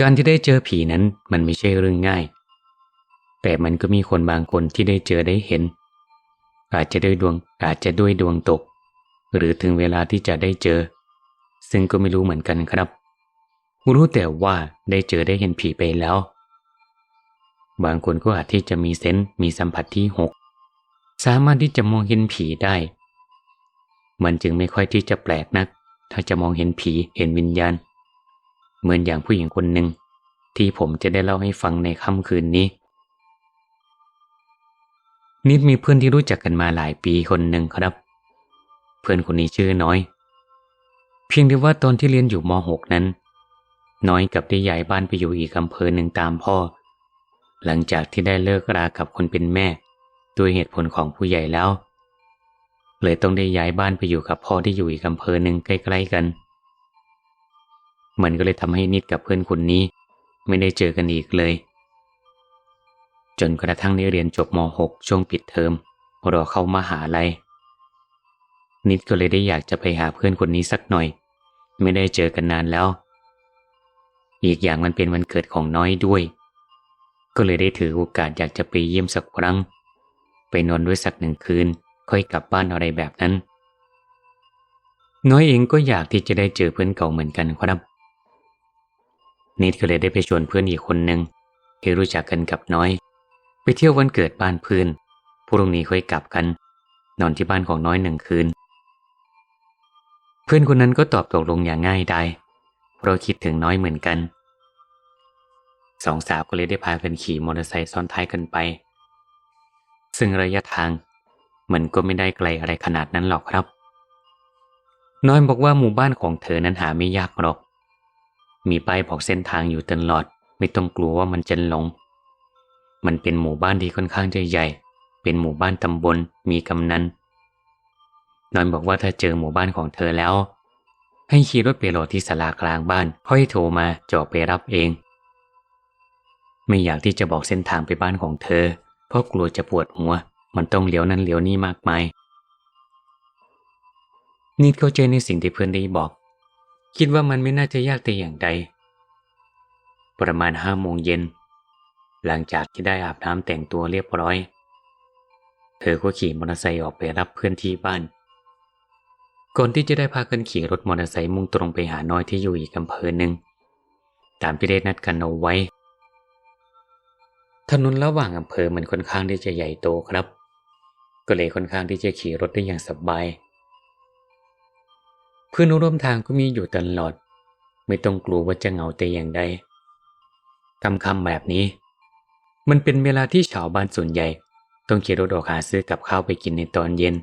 การที่ได้เจอผีนั้นมันไม่ใช่เรื่องง่าย แต่มันก็มีคนบางคนที่ได้เจอได้เห็น อาจจะด้วยดวงอาจจะด้วยดวงตก หรือถึงเวลาที่จะได้เจอ ซึ่งก็ไม่รู้เหมือนกันครับ รู้แต่ว่าได้เจอได้เห็นผีไปแล้ว บางคนก็อาจที่จะมีเซนส์มีสัมผัสที่หกสามารถที่จะมองเห็นผีได้ มันจึงไม่ค่อยที่จะแปลกนัก ถ้าจะมองเห็นผีเห็นวิญญาณ เหมือนอย่างผู้หญิงคนหนึ่งที่ผมจะได้เล่าให้ฟังในค่ำคืนนี้ นิดมีเพื่อนที่รู้จักกันมาหลายปีคนหนึ่งครับ เพื่อนคนนี้ชื่อน้อย เพียงแต่ว่าตอนที่เรียนอยู่ม .6 นั้น น้อยกับได้ย้ายบ้านไปอยู่อีกอำเภอหนึ่งตามพ่อ หลังจากที่ได้เลิกรากับคนเป็นแม่ ด้วยเหตุผลของผู้ใหญ่แล้ว เลยต้องได้ย้ายบ้านไปอยู่กับพ่อที่อยู่อีกอำเภอหนึ่งใกล้ ๆกัน มันก็เลยทำให้นิดกับเพื่อนคนนี้ ไม่ได้เจอกันอีกเลย จนกระทั่งได้เรียนจบม .6 ช่วงปิดเทอมรอเข้ามาหาลัยนิดก็เลยได้อยากจะไปหาเพื่อนคนนี้สักหน่อย ไม่ได้เจอกันนานแล้ว อีกอย่างมันเป็นวันเกิดของน้อยด้วย ก็เลยได้ถือโอกาสอยากจะไปเยี่ยมสักครั้ง ไปนอนด้วยสักหนึ่งคืน ค่อยกลับบ้านอะไรแบบนั้น น้อยเองก็อยากที่จะได้เจอเพื่อนเก่าเหมือนกันครับ นิดก็เลยได้ไปชวนเพื่อนอีกคนหนึ่งที่รู้จักกันกับน้อย ไปเที่ยววันเกิดบ้านเพื่อนพรุ่งนี้ค่อยกลับกัน นอนที่บ้านของน้อยหนึ่งคืน เพื่อนคนนั้นก็ตอบตกลงอย่างง่ายดายเพราะคิดถึงน้อยเหมือนกันสองสาวก็เลยได้พากันขี่มอเตอร์ไซค์ซ้อนท้ายกันไป ซึ่งระยะทางมันก็ไม่ได้ไกลอะไรขนาดนั้นหรอกครับ น้อยบอกว่าหมู่บ้านของเธอนั้นหาไม่ยากหรอก มีป้ายบอกเส้นทางอยู่ตลอด ไม่ต้องกลัวว่ามันจะหลง มันเป็นหมู่บ้านที่ค่อนข้างจะใหญ่ เป็นหมู่บ้านตำบล มีกำนันนอยบอกว่าถ้าเจอหมู่บ้านของเธอแล้ว ให้ขี่รถไปรอที่ศาลากลางบ้านค่อยโทรมาจอดไปรับเอง ไม่อยากที่จะบอกเส้นทางไปบ้านของเธอ เพราะกลัวจะปวดหัว มันต้องเลี้ยวนั้นเลี้ยวนี่มากมายนิดเข้าใจในสิ่งที่เพื่อนได้บอก คิดว่ามันไม่น่าจะยากแต่อย่างใด ประมาณห้าโมงเย็น หลังจากที่ได้อาบน้ำแต่งตัวเรียบร้อย เธอก็ขี่มอเตอร์ไซค์ออกไปรับเพื่อนที่บ้าน ก่อนที่จะได้พากันขี่รถมอเตอร์ไซค์มุ่งตรงไปหาน้อยที่อยู่อีกอำเภอหนึ่ง ตามที่ได้นัดกันเอาไว้ ถนนระหว่างอำเภอมันค่อนข้างที่จะใหญ่โตครับ ก็เลยค่อนข้างที่จะขี่รถได้อย่างสบาย เพื่อนร่วมทางก็มีอยู่ตลอด ไม่ต้องกลัวว่าจะเหงาแต่อย่างใดคำคำแบบนี้ มันเป็นเวลาที่ชาวบ้านส่วนใหญ่ ต้องขี่รถออกหาซื้อกับข้าวไปกินในตอนเย็น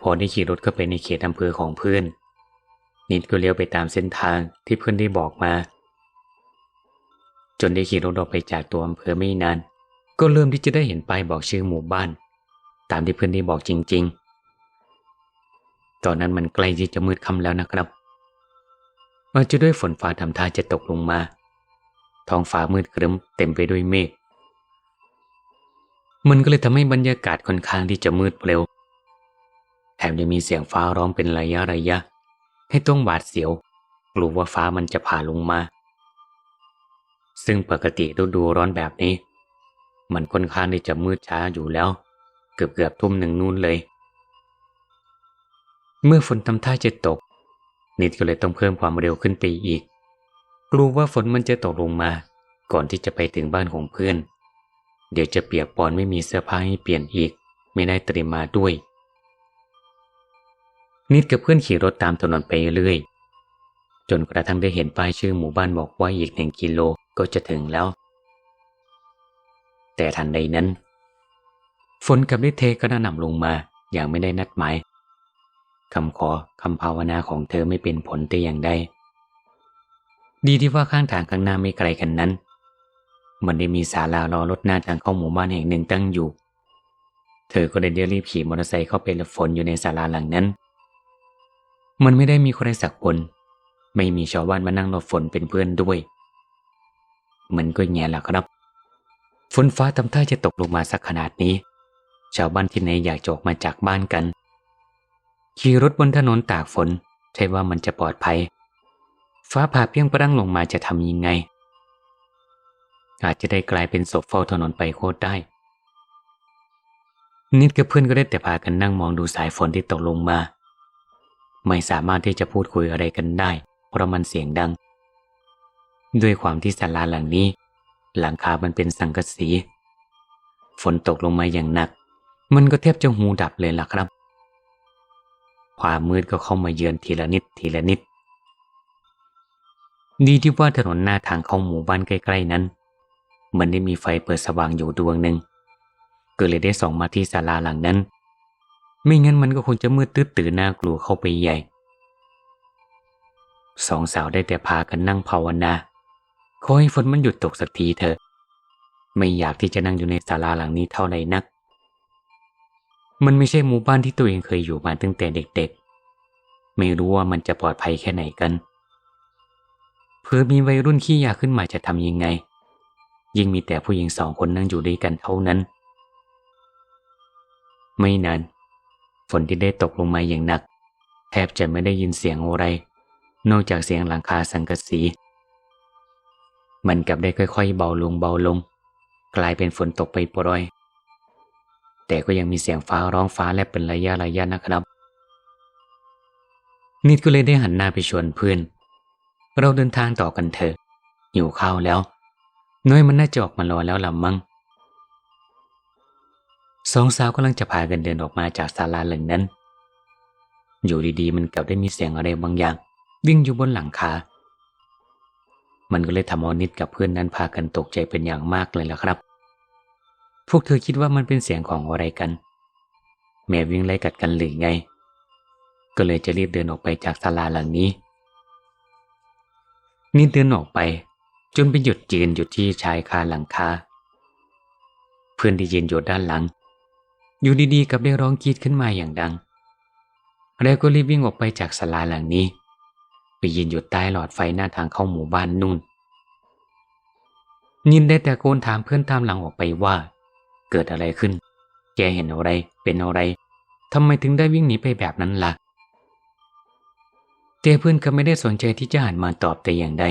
พอได้ขี่รถเข้าไปในเขตอำเภอของเพื่อน นิดก็เลี้ยวไปตามเส้นทางที่เพื่อนได้บอกมา จนได้ขี่รถออกไปจากตัวอำเภอไม่นาน ก็เริ่มที่จะได้เห็นป้ายบอกชื่อหมู่บ้าน ตามที่เพื่อนได้บอกจริง ๆ ตอนนั้นมันใกล้ที่จะมืดค่ำแล้วนะครับอาจจะด้วยฝนฟ้าทำท่าจะตกลงมา ท้องฟ้ามืดครึ้มเต็มไปด้วยเมฆ มันก็เลยทำให้บรรยากาศค่อนข้างที่จะมืดเร็ว แถมยังมีเสียงฟ้าร้องเป็นระยะระยะ ให้ต้องหวาดเสียว กลัวว่าฟ้ามันจะผ่าลงมา ซึ่งปกติฤดูร้อนแบบนี้ มันค่อนข้างที่จะมืดช้าอยู่แล้ว เกือบเกือบทุ่มหนึ่งนู่นเลย เมื่อฝนทำท่าจะตก นิดก็เลยต้องเพิ่มความเร็วขึ้นไปอีก กลัวว่าฝนมันจะตกลงมา ก่อนที่จะไปถึงบ้านของเพื่อน เดี๋ยวจะเปียกปอนไม่มีเสื้อผ้าให้เปลี่ยนอีก ไม่ได้เตรียมมาด้วย นิดกับเพื่อนขี่รถตามถนนไปเรื่อย จนกระทั่งได้เห็นป้ายชื่อหมู่บ้านบอกว่าอีกหนึ่งกิโลก็จะถึงแล้ว แต่ทันใดนั้น ฝนกับฤทเทก็กระหน่ำลงมาอย่างไม่ได้นัดหมาย คำขอคำภาวนาของเธอไม่เป็นผลแต่อย่างใดดีที่ว่าข้างทางข้างหน้าไม่ไกลกันนั้น มันได้มีศาลารอรถหน้าทางเข้าหมู่บ้านแห่งหนึ่งตั้งอยู่ เธอก็เลยได้รีบขี่มอเตอร์ไซค์เข้าไปหลบฝนอยู่ในศาลาหลังนั้น มันไม่ได้มีใครสักคน ไม่มีชาวบ้านมานั่งหลบฝนเป็นเพื่อนด้วย มันก็แง่ละครับ ฝนฟ้าทำท่าจะตกลงมาสักขนาดนี้ ชาวบ้านที่ไหนอยากจอกมาจากบ้านกัน ขี่รถบนถนนตากฝน ใช่ว่ามันจะปลอดภัย ฟ้าผ่าเปรี้ยงปรังลงมาจะทำยังไง อาจจะได้กลายเป็นศพเฝ้าถนนไปโคตรได้ นิดกับเพื่อนก็ได้แต่พากันนั่งมองดูสายฝนที่ตกลงมา ไม่สามารถที่จะพูดคุยอะไรกันได้ เพราะมันเสียงดัง ด้วยความที่ศาลาหลังนี้ หลังคามันเป็นสังกะสี ฝนตกลงมาอย่างหนัก มันก็แทบจะหูดับเลยล่ะครับ ความมืดก็เข้ามาเยือนทีละนิดทีละนิด ดีที่ว่าถนนหน้าทางเข้าหมู่บ้านใกล้ๆนั้น มันได้มีไฟเปิดสว่างอยู่ดวงหนึ่งก็เลยได้ส่องมาที่ศาลาหลังนั้น ไม่งั้นมันก็คงจะมืดตื้อตื่นน่ากลัวเข้าไปใหญ่ สองสาวได้แต่พากันนั่งภาวนาขอให้ฝนมันหยุดตกสักทีเถอะ ไม่อยากที่จะนั่งอยู่ในศาลาหลังนี้เท่าไหร่นัก มันไม่ใช่หมู่บ้านที่ตัวเองเคยอยู่มาตั้งแต่เด็กๆ ไม่รู้ว่ามันจะปลอดภัยแค่ไหนกัน เพื่อมีวัยรุ่นขี้ยาขึ้นมาจะทำยังไง ยิ่งมีแต่ผู้หญิงสองคนนั่งอยู่ด้วยกันเท่านั้น ไม่นานฝนที่ได้ตกลงมาอย่างหนัก แทบจะไม่ได้ยินเสียงอะไร นอกจากเสียงหลังคาสังกะสี มันกลับได้ค่อยๆเบาลงเบาลง กลายเป็นฝนตกไปโปรย แต่ก็ยังมีเสียงฟ้าร้องฟ้าและเป็นระยะระยะนะครับ นิดก็เลยได้หันหน้าไปชวนเพื่อน เราเดินทางต่อกันเถอะหิวข้าวแล้ว น้อยมันน่าจะออกมารอแล้วลำมั้งสองสาวกำลังจะพากันเดินออกมาจากศาลาหลังนั้น อยู่ดีๆ มันกลับได้มีเสียงอะไรบางอย่าง วิ่งอยู่บนหลังคา มันก็เลยทำเอานิดกับเพื่อนนั้นพากันตกใจเป็นอย่างมากเลยล่ะครับ พวกเธอคิดว่ามันเป็นเสียงของอะไรกัน แม่วิ่งไล่กัดกันหรือไง ก็เลยจะรีบเดินออกไปจากศาลาหลังนี้นิดเดินออกไป จนไปหยุดยืนอยู่ที่ชายคาหลังคา เพื่อนที่ยืนอยู่ด้านหลัง อยู่ดีๆกับได้ร้องกรีดขึ้นมาอย่างดัง แล้วก็รีบวิ่งออกไปจากศาลาหลังนี้ ไปยืนอยู่ใต้หลอดไฟหน้าทางเข้าหมู่บ้านนู่นนินได้แต่โกนถามเพื่อนตามหลังออกไปว่า เกิดอะไรขึ้น แกเห็นอะไร เป็นอะไรทำไมถึงได้วิ่งหนีไปแบบนั้นล่ะแต่เพื่อนก็ไม่ได้สนใจที่จะหันมาตอบแต่อย่างใด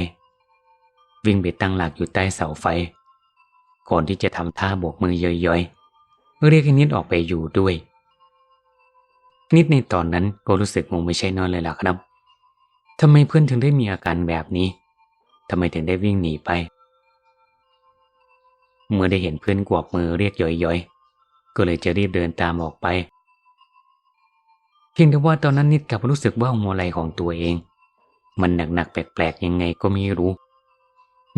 วิ่งไปตั้งหลักอยู่ใต้เสาไฟ ก่อนที่จะทำท่าโบกมือย่อยๆ เรียกให้นิดออกไปอยู่ด้วย นิดในตอนนั้นก็รู้สึกงงไม่ใช่นอนเลยล่ะครับทำไมเพื่อนถึงได้มีอาการแบบนี้ทำไมถึงได้วิ่งหนีไป เมื่อได้เห็นเพื่อนกวกมือเรียกย่อยๆ ก็เลยจะรีบเดินตามออกไป เพียงแต่ว่าตอนนั้นนิดกลับรู้สึกว่าหัวไหล่ของตัวเอง มันหนักๆแปลกๆยังไงก็ไม่รู้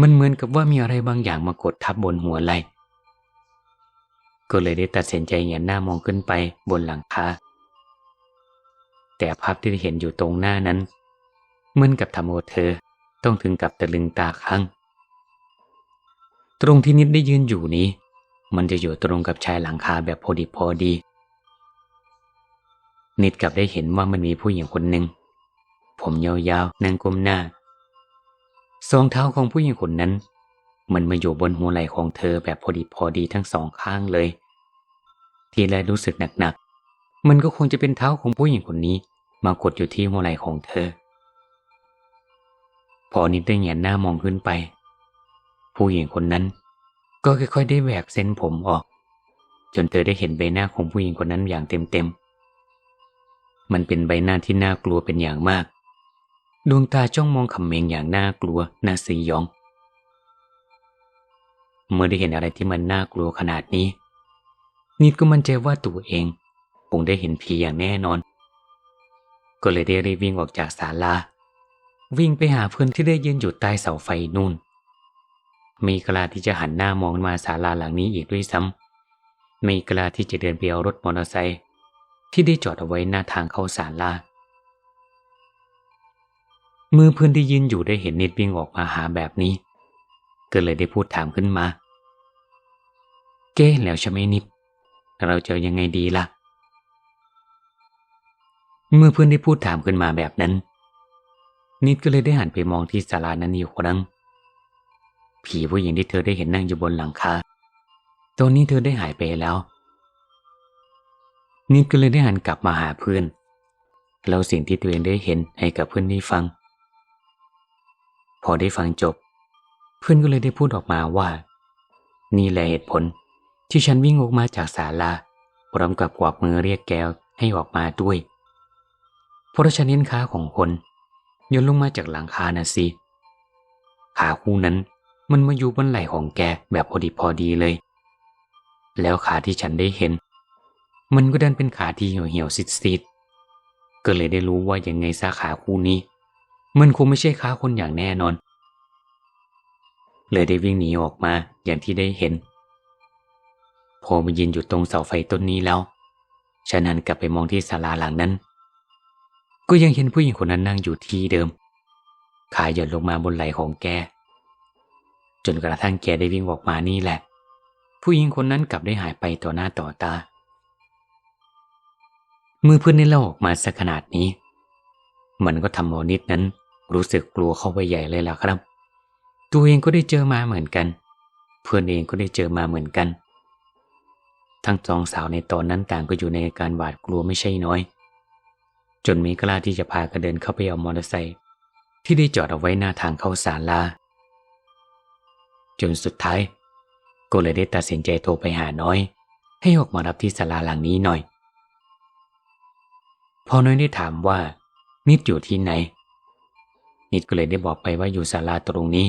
มันเหมือนกับว่ามีอะไรบางอย่างมากดทับบนหัวไหล่ก็เลยได้ตัดสินใจเหยียนหน้ามองขึ้นไปบนหลังคาแต่ภาพที่เห็นอยู่ตรงหน้านั้นเหมือนกับทำโอเธอต้องถึงกับตะลึงตาค้าง ตรงที่นิดได้ยืนอยู่นี้ มันจะอยู่ตรงกับชายหลังคาแบบพอดีพอดี นิดกลับได้เห็นว่ามันมีผู้หญิงคนหนึ่ง ผมยาวๆนั่งก้มหน้าสองเท้าของผู้หญิงคนนั้น มันมาอยู่บนหัวไหล่ของเธอแบบพอดีพอดีทั้งสองข้างเลย ทีแรกรู้สึกหนักๆ มันก็คงจะเป็นเท้าของผู้หญิงคนนี้ มากดอยู่ที่หัวไหล่ของเธอ พอนิดได้เงยหน้ามองขึ้นไป ผู้หญิงคนนั้น ก็ค่อยๆได้แหวกเส้นผมออก จนเธอได้เห็นใบหน้าของผู้หญิงคนนั้นอย่างเต็มๆ มันเป็นใบหน้าที่น่ากลัวเป็นอย่างมาก ดวงตาจ้องมองขำเมงอย่างน่ากลัวน่าสยอง เมื่อได้เห็นอะไรที่มันน่ากลัวขนาดนี้ นิดก็มั่นใจว่าตัวเองคงได้เห็นผีอย่างแน่นอน ก็เลยได้รีบวิ่งออกจากศาลาวิ่งไปหาเพื่อนที่ได้ยืนอยู่ใต้เสาไฟนู่น ไมีกล้าที่จะหันหน้ามองมาศาลาหลังนี้อีกด้วยซ้ำไม่กล้าที่จะเดินไปเอารถมอเตอร์ไซค์ที่ได้จอดเอาไว้หน้าทางเข้าศาลามือเพื่อนที่ยืนอยู่ได้เห็นนิดวิ่งออกมาหาแบบนี้ ก็เลยได้พูดถามขึ้นมา เก้แล้วใช่ไหมนิด เราจะยังไงดีล่ะ เมื่อเพื่อนได้พูดถามขึ้นมาแบบนั้น นิดก็เลยได้หันไปมองที่ศาลานั้นอีกครั้ง ผีผู้หญิงที่เธอได้เห็นนั่งอยู่บนหลังคา ตอนนี้เธอได้หายไปแล้ว นิดก็เลยได้หันกลับมาหาเพื่อนเล่าสิ่งที่ตัวเองได้เห็นให้กับเพื่อนได้ฟัง พอได้ฟังจบ เพื่อนก็เลยได้พูดออกมาว่า นี่แหละเหตุผลที่ฉันวิ่งออกมาจากศาลาพร้อมกับกวักมือเรียกแกวให้ออกมาด้วย เพราะฉันเห็นขาของคนยนลงมาจากหลังคาน่ะสิขาคู่นั้น มันมาอยู่บนไหล่ของแกแบบพอดีพอดีเลย แล้วขาที่ฉันได้เห็น มันก็ดันเป็นขาที่เหี่ยวเหี่ยวซิดซิดก็เลยได้รู้ว่ายังไงซาขาคู่นี้ มันคงไม่ใช่ขาคนอย่างแน่นอน เลยได้วิ่งหนีออกมาอย่างที่ได้เห็น พอมายืนอยู่ตรงเสาไฟต้นนี้แล้ว ฉันหันกลับไปมองที่ศาลาหลังนั้น ก็ยังเห็นผู้หญิงคนนั้นนั่งอยู่ที่เดิม ขาหย่อนลงมาบนไหล่ของแก จนกระทั่งแกได้วิ่งออกมานี่แหละ ผู้หญิงคนนั้นกลับได้หายไปต่อหน้าต่อตา เมื่อเพื่อนได้เล่าออกมาสักขนาดนี้ มันก็ทำหมอนิดนั้นรู้สึกกลัวเข้าไปใหญ่เลยล่ะครับ ตัวเองก็ได้เจอมาเหมือนกัน เพื่อนเองก็ได้เจอมาเหมือนกัน ทั้งสองสาวในตอนนั้นต่างก็อยู่ในอาการหวาดกลัวไม่ใช่น้อย จนมีกล้าที่จะพากันเดินเข้าไปเอามอเตอร์ไซค์ที่ได้จอดเอาไว้หน้าทางเข้าศาลา จนสุดท้าย ก็เลยได้ตัดสินใจโทรไปหาน้อย ให้ออกมารับที่ศาลาหลังนี้หน่อย พอน้อยได้ถามว่า นิดอยู่ที่ไหน นิดก็เลยได้บอกไปว่าอยู่ศาลาตรงนี้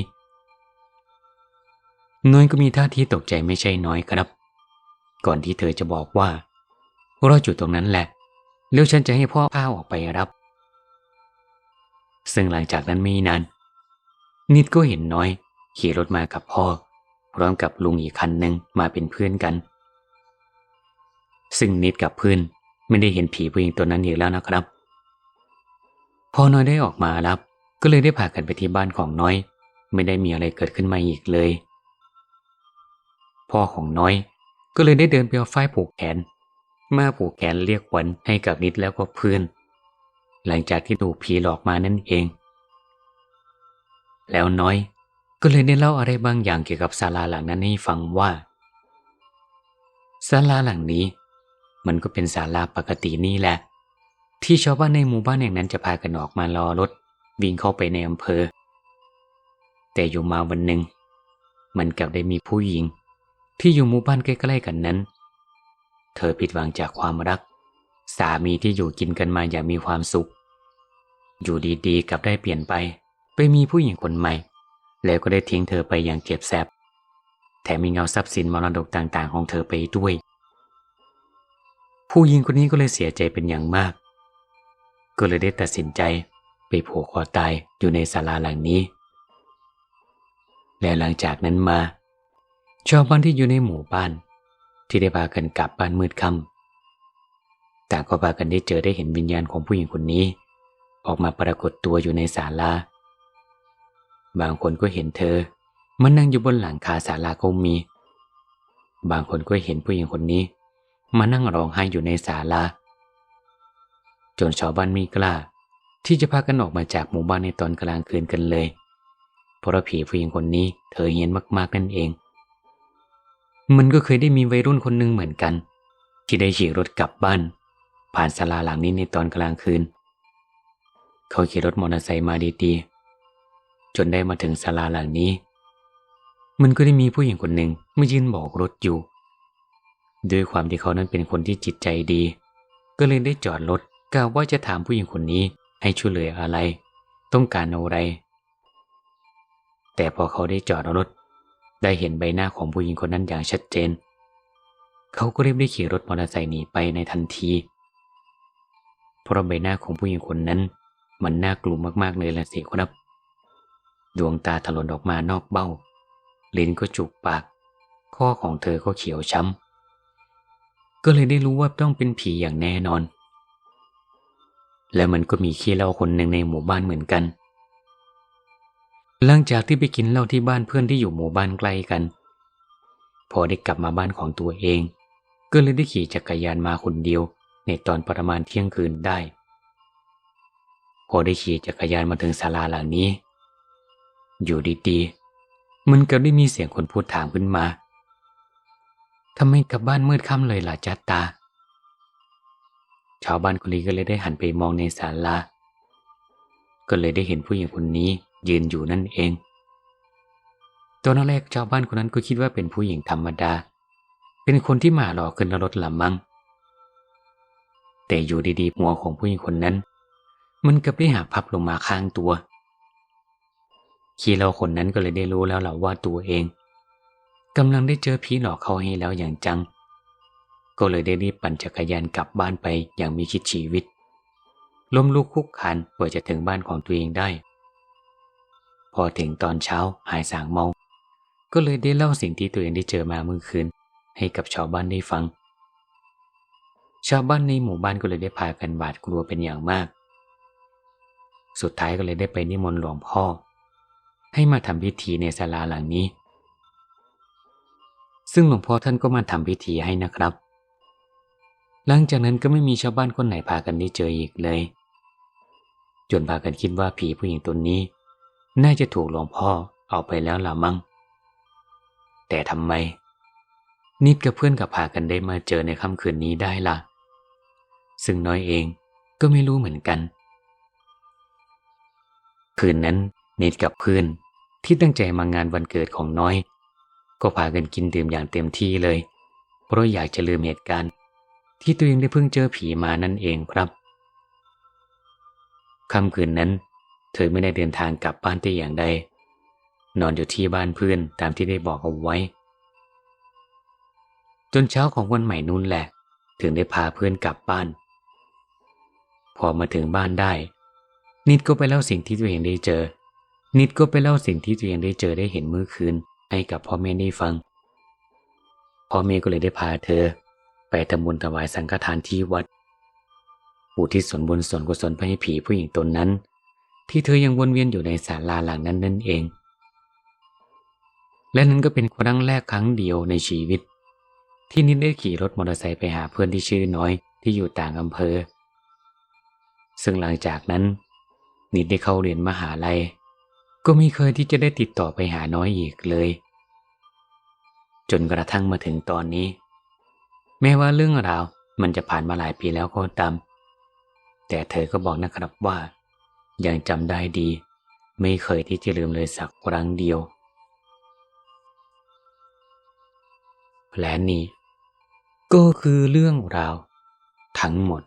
น้อยก็มีท่าทีตกใจไม่ใช่น้อยครับ ก่อนที่เธอจะบอกว่าเราอยู่ตรงนั้นแหละแล้วฉันจะให้พ่อพาออกไปรับ ซึ่งหลังจากนั้นไม่นานนิดก็เห็นน้อย ขี่รถมากับพ่อ พร้อมกับลุงอีกคันหนึ่งมาเป็นเพื่อนกัน ซึ่งนิดกับเพื่อนไม่ได้เห็นผีผู้หญิงตัวนั้นอีกแล้วนะครับ พอน้อยได้ออกมารับ ก็เลยได้พากันไปที่บ้านของน้อย ไม่ได้มีอะไรเกิดขึ้นมาอีกเลย พ่อของน้อยก็เลยได้เดินไปเอาฝ้ายผูกแขน มาผูกแขนเรียกขวัญให้กับนิดแล้วก็เพื่อน หลังจากที่ถูกผีหลอกมานั่นเอง แล้วน้อย ก็เลยได้เล่าอะไรบางอย่างเกี่ยวกับศาลาหลังนั้นให้ฟังว่าศาลาหลังนี้ มันก็เป็นศาลาปกตินี่แหละ ที่ชาวบ้านในหมู่บ้านแห่งนั้นจะพากันออกมารอรถวิ่งเข้าไปในอำเภอ แต่อยู่มาวันหนึ่ง มันกลับได้มีผู้หญิง ที่อยู่หมู่บ้านใกล้ๆกันนั้น เธอผิดหวังจากความรัก สามีที่อยู่กินกันมาอย่างมีความสุข อยู่ดีๆกลับได้เปลี่ยนไป ไปมีผู้หญิงคนใหม่ แล้วก็ได้ทิ้งเธอไปอย่างเจ็บแสบแถมมีเงาทรัพย์สินมรดกต่างๆ ของเธอไปด้วย ผู้หญิงคนนี้ก็เลยเสียใจเป็นอย่างมาก ก็เลยได้ตัดสินใจไปผูกคอตายอยู่ในศาลาหลังนี้ และหลังจากนั้นมา ชาวบ้านที่อยู่ในหมู่บ้าน ที่ได้พากันกลับบ้านมืดค่ำต่างก็พากันได้เจอได้เห็นวิญญาณของผู้หญิงคนนี้ ออกมาปรากฏตัวอยู่ในศาลา บางคนก็เห็นเธอมันนั่งอยู่บนหลังคาศาลาก็มี บางคนก็เห็นผู้หญิงคนนี้ มานั่งร้องไห้อยู่ในศาลา จนชาวบ้านไม่กล้า ที่จะพากันออกมาจากหมู่บ้านในตอนกลางคืนกันเลย เพราะผีผู้หญิงคนนี้เธอเฮียนมากๆนั่นเอง มันก็เคยได้มีวัยรุ่นคนหนึ่งเหมือนกัน ที่ได้ขี่รถกลับบ้าน ผ่านศาลาหลังนี้ในตอนกลางคืน เขาขี่รถมอเตอร์ไซค์มาดีๆ จนได้มาถึงศาลาหลังนี้ มันก็ได้มีผู้หญิงคนหนึ่งมายืนบอกรถอยู่ ด้วยความที่เขานั้นเป็นคนที่จิตใจดี ก็เลยได้จอดรถกล่าวว่าจะถามผู้หญิงคนนี้ให้ช่วยเหลืออะไร ต้องการอะไร แต่พอเขาได้จอดรถ ได้เห็นใบหน้าของผู้หญิงคนนั้นอย่างชัดเจน เขาก็รีบได้ขี่รถมอเตอร์ไซค์หนีไปในทันที เพราะใบหน้าของผู้หญิงคนนั้น มันน่ากลัวมากๆเลยละสิครับ ดวงตาถลนออกมานอกเบ้า ลิ้นก็จุกปาก ข้อของเธอก็เขียวช้ำ ก็เลยได้รู้ว่าต้องเป็นผีอย่างแน่นอน และมันก็มีขี้เล้าคนหนึ่งในหมู่บ้านเหมือนกัน หลังจากที่ไปกินเหล้าที่บ้านเพื่อนที่อยู่หมู่บ้านใกล้กัน พอได้กลับมาบ้านของตัวเอง ก็เลยได้ขี่จักรยานมาคนเดียวในตอนประมาณเที่ยงคืนได้ พอได้ขี่จักรยานมาถึงศาลาหลังนี้ อยู่ดีๆ มันก็ได้มีเสียงคนพูดถามขึ้นมา ทำไมกลับบ้านมืดค่ำเลยล่ะจัตตา ชาวบ้านคนนี้ก็เลยได้หันไปมองในศาลา ก็เลยได้เห็นผู้หญิงคนนี้ยืนอยู่นั่นเอง ตอนแรกชาวบ้านคนนั้นก็คิดว่าเป็นผู้หญิงธรรมดา เป็นคนที่มาหลอกขึ้นรถละมังแต่อยู่ดีๆหัวของผู้หญิงคนนั้น มันกลับได้หักพับลงมาข้างตัว ขี้เราคนนั้นก็เลยได้รู้แล้วแหละว่าตัวเองกำลังได้เจอผีหลอกเขาให้แล้วอย่างจัง ก็เลยได้รีบปั่นจักรยานกลับบ้านไปอย่างมีคิดชีวิต ล้มลุกคุกคานเพื่อจะถึงบ้านของตัวเองได้ พอถึงตอนเช้าหายสางเมา ก็เลยได้เล่าสิ่งที่ตัวเองได้เจอมาเมื่อคืน ให้กับชาวบ้านได้ฟัง ชาวบ้านในหมู่บ้านก็เลยได้พากันหวาดกลัวเป็นอย่างมาก สุดท้ายก็เลยได้ไปนิมนต์หลวงพ่อ ให้มาทำพิธีในศาลาหลังนี้ ซึ่งหลวงพ่อท่านก็มาทำพิธีให้นะครับ หลังจากนั้นก็ไม่มีชาวบ้านคนไหนพากันได้เจออีกเลย จนพากันคิดว่าผีผู้หญิงตนนี้ น่าจะถูกหลวงพ่อเอาไปแล้วละมั้งแต่ทำไม นิดกับเพื่อนกับพากันได้มาเจอในค่ำคืนนี้ได้ล่ะ ซึ่งน้อยเองก็ไม่รู้เหมือนกัน คืนนั้นนิดกับเพื่อน ที่ตั้งใจมางานวันเกิดของน้อย ก็พากันกินดื่มอย่างเต็มที่เลย เพราะอยากจะลืมเหตุการณ์ ที่ตัวเองได้เพิ่งเจอผีมานั่นเองครับค่ำคืนนั้น เธอไม่ได้เดินทางกลับบ้านแต่อย่างใด นอนอยู่ที่บ้านเพื่อนตามที่ได้บอกเอาไว้ จนเช้าของวันใหม่นู้นแหละ ถึงได้พาเพื่อนกลับบ้าน พอมาถึงบ้านได้ นิดก็ไปเล่าสิ่งที่ตัวเองได้เจอ นิดก็ไปเล่าสิ่งที่ตัวเองได้เจอได้เห็นเมื่อคืน ให้กับพ่อแม่ได้ฟัง พ่อแม่ก็เลยได้พาเธอ ไปทำบุญถวายสังฆทานที่วัดอุทิศส่วนบุญส่วนกุศลไปให้ผีผู้หญิงตนนั้น ที่เธอยังวนเวียนอยู่ในศาลาหลังนั้นนั่นเอง และนั้นก็เป็นครั้งแรกครั้งเดียวในชีวิต ที่นิดได้ขี่รถมอเตอร์ไซค์ไปหาเพื่อนที่ชื่อน้อยที่อยู่ต่างอำเภอ ซึ่งหลังจากนั้น นิดได้เข้าเรียนมหาลัย ก็ไม่เคยที่จะได้ติดต่อไปหาน้อยอีกเลย จนกระทั่งมาถึงตอนนี้ แม้ว่าเรื่องราวมันจะผ่านมาหลายปีแล้วก็ตามแต่เธอก็บอกนะครับว่ายังจำได้ดี ไม่เคยที่จะลืมเลยสักครั้งเดียวและนี่ก็คือเรื่องราวทั้งหมด